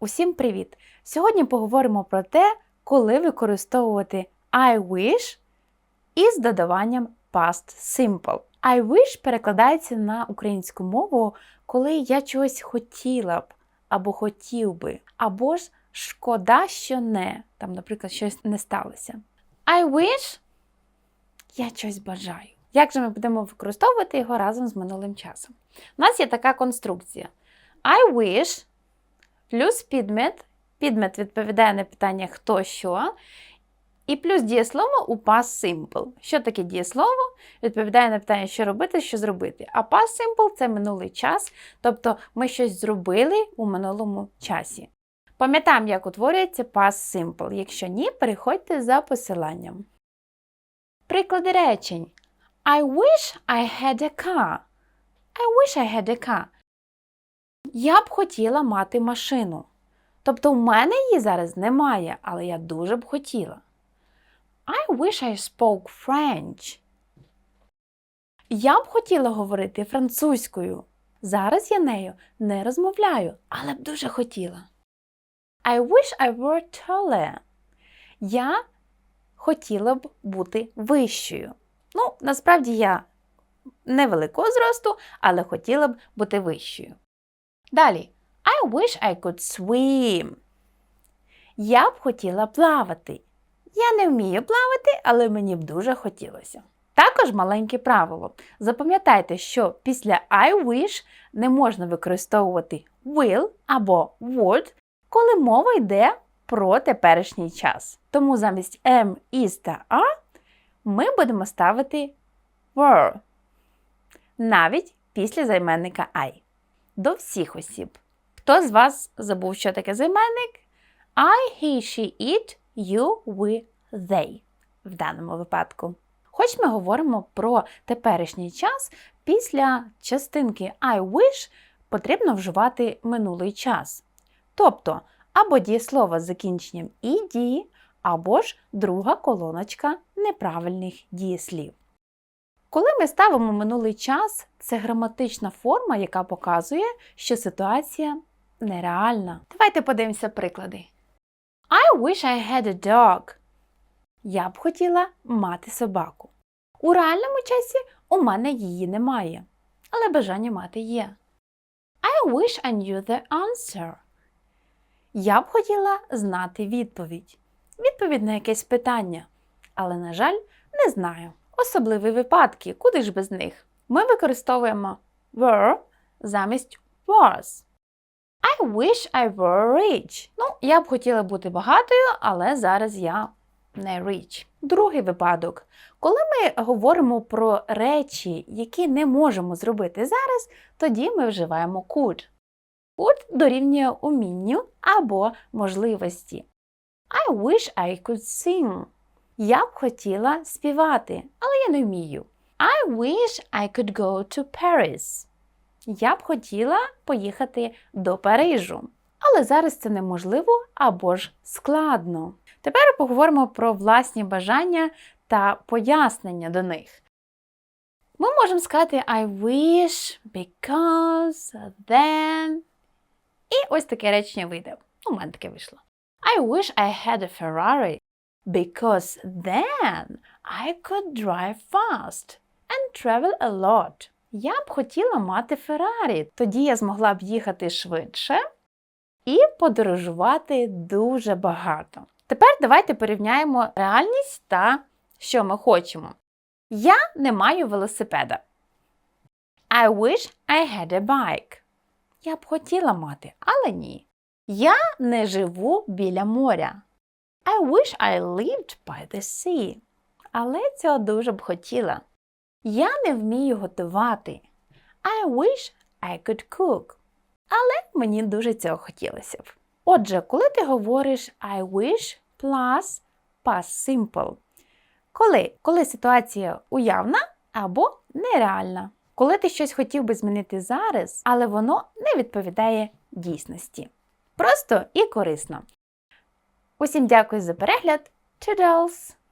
Усім привіт! Сьогодні поговоримо про те, коли використовувати I wish із додаванням past simple. I wish перекладається на українську мову, коли я чогось хотіла б, або хотів би, або ж шкода, що не. Там, наприклад, щось не сталося. I wish я щось бажаю. Як же ми будемо використовувати його разом з минулим часом? У нас є така конструкція. I wish плюс підмет. Підмет відповідає на питання хто що. І плюс дієслово у past simple. Що таке дієслово? Відповідає на питання, що робити, що зробити. А past simple це минулий час, тобто ми щось зробили у минулому часі. Пам'ятаємо, як утворюється past simple. Якщо ні, переходьте за посиланням. Приклади речень. I wish I had a car. I wish I had a car. Я б хотіла мати машину. Тобто в мене її зараз немає, але я дуже б хотіла. I wish I spoke French. Я б хотіла говорити французькою. Зараз я нею не розмовляю, але б дуже хотіла. I wish I were taller. Я хотіла б бути вищою. Ну, насправді я невеликого зросту, але хотіла б бути вищою. Далі. I wish I could swim. Я б хотіла плавати. Я не вмію плавати, але мені б дуже хотілося. Також маленьке правило. Запам'ятайте, що після I wish не можна використовувати will або would, коли мова йде про теперішній час. Тому замість am, is та are ми будемо ставити were, навіть після займенника I. До всіх осіб. Хто з вас забув, що таке займенник? I, he, she, it, you, we, they в даному випадку. Хоч ми говоримо про теперішній час, після частинки I wish потрібно вживати минулий час. Тобто або дієслово з закінченням «ed», або ж друга колоночка неправильних дієслів. Коли ми ставимо минулий час, це граматична форма, яка показує, що ситуація нереальна. Давайте подивимося приклади. I wish I had a dog. Я б хотіла мати собаку. У реальному часі у мене її немає, але бажання мати є. I wish I knew the answer. Я б хотіла знати відповідь. Відповідь на якесь питання. Але, на жаль, не знаю. Особливі випадки, куди ж без них? Ми використовуємо were замість was. I wish I were rich. Ну, я б хотіла бути багатою, але зараз я не rich. Другий випадок. Коли ми говоримо про речі, які не можемо зробити зараз, тоді ми вживаємо could. Could дорівнює умінню або можливості. I wish I could sing. Я б хотіла співати, але я не вмію. I wish I could go to Paris. Я б хотіла поїхати до Парижу. Але зараз це неможливо або ж складно. Тепер поговоримо про власні бажання та пояснення до них. Ми можемо сказати I wish, because, then. І ось таке речення вийде. У мене таке вийшло. I wish I had a Ferrari, because then I could drive fast and travel a lot. Я б хотіла мати Феррарі, тоді я змогла б їхати швидше і подорожувати дуже багато. Тепер давайте порівняємо реальність та що ми хочемо. Я не маю велосипеда. I wish I had a bike. Я б хотіла мати, але ні. Я не живу біля моря. I wish I lived by the sea. Але цього дуже б хотіла. Я не вмію готувати. I wish I could cook. Але мені дуже цього хотілося б. Отже, коли ти говориш I wish plus past simple. Коли? Коли ситуація уявна або нереальна. Коли ти щось хотів би змінити зараз, але воно не відповідає дійсності. Просто і корисно. Усім дякую за перегляд. Toodles!